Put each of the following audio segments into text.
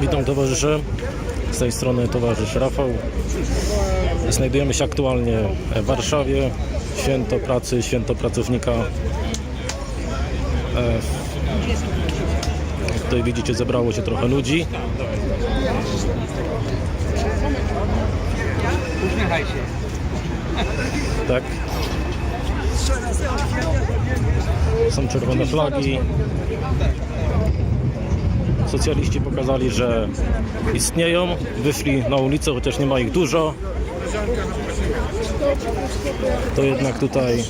Witam towarzysze. Z tej strony towarzysz Rafał. Znajdujemy się aktualnie w Warszawie. Święto pracy, święto pracownika. E, tutaj widzicie, zebrało się trochę ludzi. Uśmiechaj się. Tak. Są czerwone flagi. Socjaliści pokazali, że istnieją. Wyszli na ulicę, chociaż nie ma ich dużo. To jednak tutaj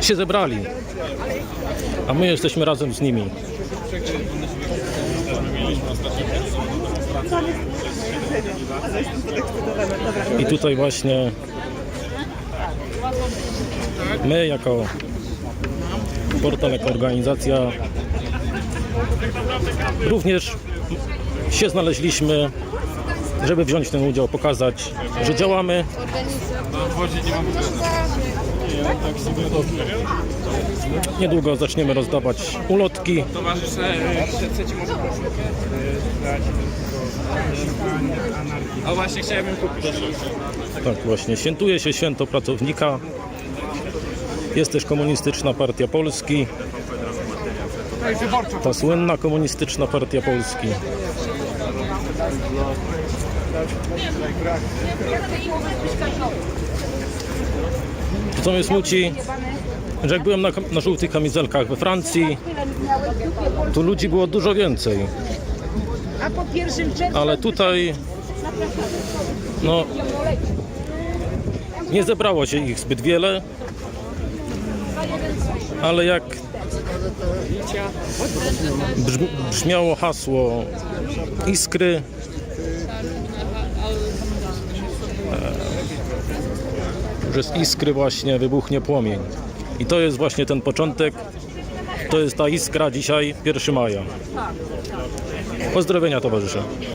się zebrali. A my jesteśmy razem z nimi. I tutaj właśnie my jako portal, jako organizacja również się znaleźliśmy, żeby wziąć w tym udział, pokazać, że działamy. Niedługo zaczniemy rozdawać ulotki. Towarzysze, e, chcecie może e, dać O właśnie chciałem kupić. Tak właśnie, świętuje się święto pracownika. Jest też komunistyczna partia Polski. Ta słynna komunistyczna partia Polski. Co mnie smuci, że jak byłem na, na żółtych kamizelkach we Francji, tu ludzi było dużo więcej. Ale tutaj no nie zebrało się ich zbyt wiele. Ale jak brzmi, brzmiało hasło Iskry e, że z iskry właśnie wybuchnie płomień. I to jest właśnie ten początek. To jest ta iskra dzisiaj, 1 maja. Pozdrowienia towarzysze.